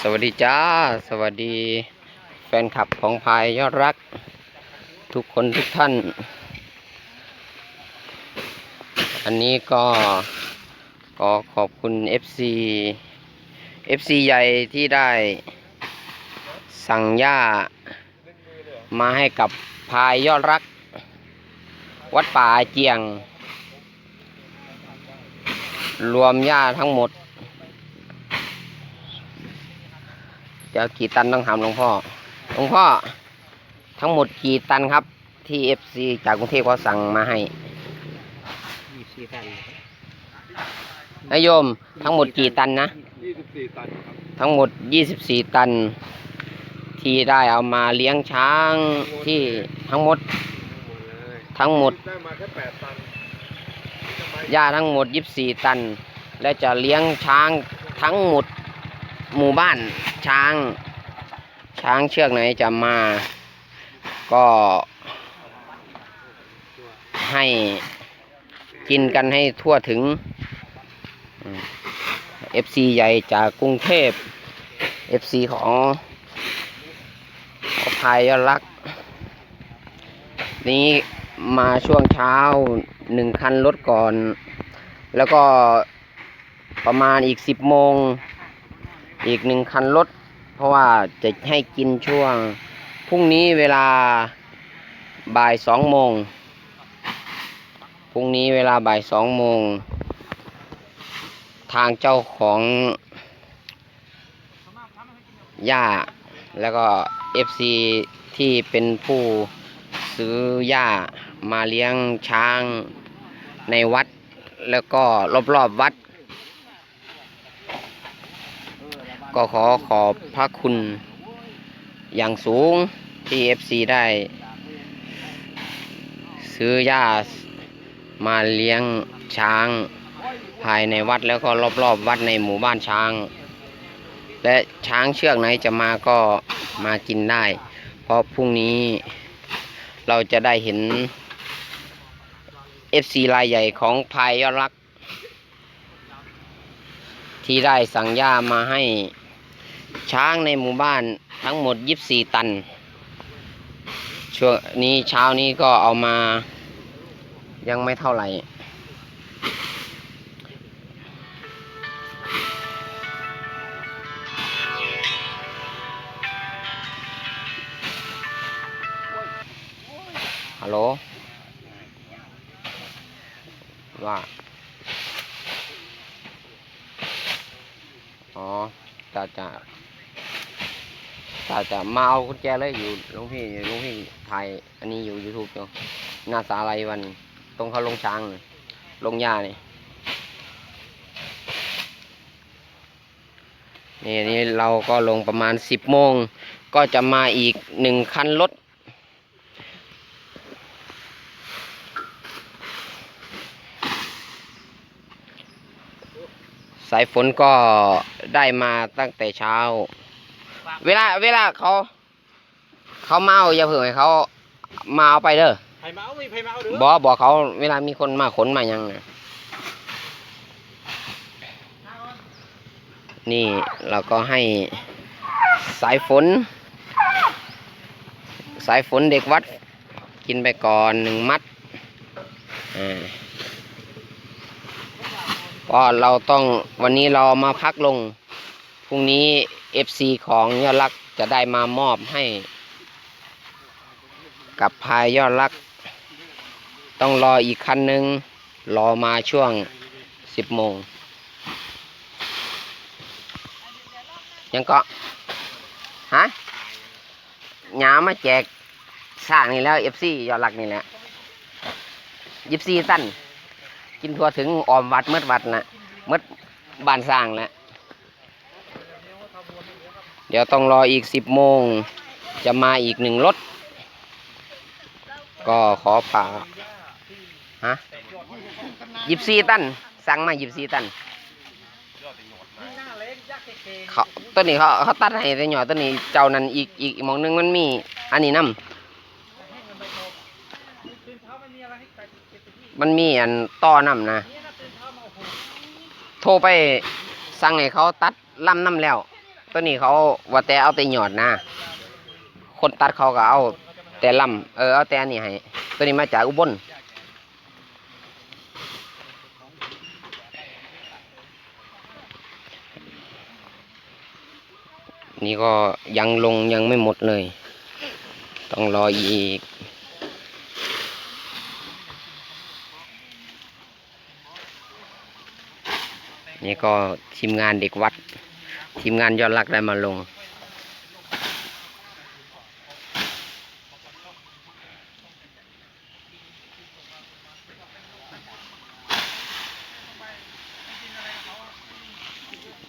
สวัสดีจ้า สวัสดีแฟนคลับของพายยอดรัก ทุกคนทุกท่าน อันนี้ก็ขอขอบคุณ FC FC ใหญ่ที่ได้สั่งหญ้ามาให้กับพายยอดรัก วัดป่าเจียง รวมหญ้าทั้งหมด เดี๋ยวกี่ตันต้องถามหลวงพ่อ หลวงพ่อทั้งหมดกี่ตันครับ ที่เอฟซีจากกรุงเทพเขาสั่งมาให้ยี่สิบสี่ตันนายโยมทั้งหมดกี่ตันนะยี่สิบสี่ตันครับทั้งหมด24ตัน ที่ได้เอามาเลี้ยงช้างที่ทั้งหมดหมดเลยทั้งหมดได้มาแค่แปดตันหญ้าทั้งหมด24ตัน และจะเลี้ยงช้างทั้งหมด หมู่บ้านช้าง ช้างเชือกไหนจะมา ก็ให้กินกันให้ทั่วถึงเอฟซีใหญ่จากกรุงเทพเอฟซีของของพายยอดรัก นี้มาช่วงเช้าหนึ่งคันรถก่อน แล้วก็ประมาณอีกสิบโมง อีกหนึ่งคันรถ เพราะว่าจะให้กินช่วงพรุ่งนี้เวลาบ่ายสองโมงพรุ่งนี้เวลาบ่ายสองโมง ทางเจ้าของหญ้าแล้วก็เอฟซีที่เป็นผู้ซื้อหญ้ามาเลี้ยงช้างในวัด แล้วก็รอบๆวัด ก็ขอขอบพระคุณอย่างสูงที่เอฟซีได้ ซื้อหญ้ามาเลี้ยงช้างภายในวัดแล้วก็รอบๆวัดในหมู่บ้านช้าง และช้างเชือกไหนจะมาก็มากินได้ เพราะพรุ่งนี้เราจะได้เห็น FC รายใหญ่ของพายยอดรัก ที่ได้สั่งหญ้ามาให้ ช้างในหมู่บ้านทั้งหมด 24 ตัน ช่วงนี้เช้านี้ก็เอามายังไม่เท่าไหร่ ฮัลโหล ว่าอ๋อจะจะ จะจะมาเอากุญแจเลยอยู่ลุงพี่ลุงพี่ถ่ายอันนี้อยู่ YouTube อยู่หน้าสาลายวัน ตรงเขาลงช้างลงหญ้านี่นี่นี่เราก็ลงประมาณสิบโมง ก็จะมาอีกหนึ่งคันรถสายฝนก็ได้มาตั้งแต่เช้า เวลาเวลาเขา เขามาเอาอย่าเผื่อให้เขามาเอาไปเด้อไผ่เมาส์มีไผ่เมาส์หรือบอกบอกเขาเวลามีคนมาขนมายังน่ะนี่เราก็ให้สายฝน สายฝนเด็กวัด กินไปก่อนหนึ่งมัดอ่าก็เราต้องวันนี้เรามาพักลง พรุ่งนี้ FC ของยอดรักจะได้มามอบให้ กับพายยอดรัก ต้องรออีกคันหนึ่งรอมาช่วงสิบโมงยังก็ฮะหยามาแจกสร้างนี่แล้วเอฟซียอดรักนี่แหละยิบซีตันกินทั่วถึงออมวัดเมื่อวัดนะเมื่อบานสร้างแล้ว เดี๋ยวต้องรออีกสิบโมง จะมาอีกหนึ่งรถ ก็ขอผ่าฮะยิบซีตันสั่งมายิบซีตันเขาต้นนี้เขาเขาตัดให้แต่หน่อต้นนี้เจ้านั้นอีกอีกมองหนึงมันมี อันนี้นํมันมีอันต่อนํนะ โทรไปสั่งให้เขาตัดลำน้ำแล้ว ตัวนี้เขาว่าแต่เอาแต่หยอดนะ คนตัดเขาก็เอาแต่ลำเออเอาแต่นนี้ให้ ตัวนี้มาจากอุบลนี่ก็ยังลงยังไม่หมดเลย ต้องรออีก นี่ก็ทีมงานเด็กวัด ทีมงานยอดรักได้มาลง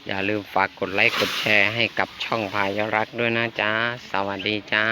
อย่าลืมฝากกดไลค์กดแชร์ให้กับช่องพายอรักด้วยนะจ๊ะ สวัสดีจ้า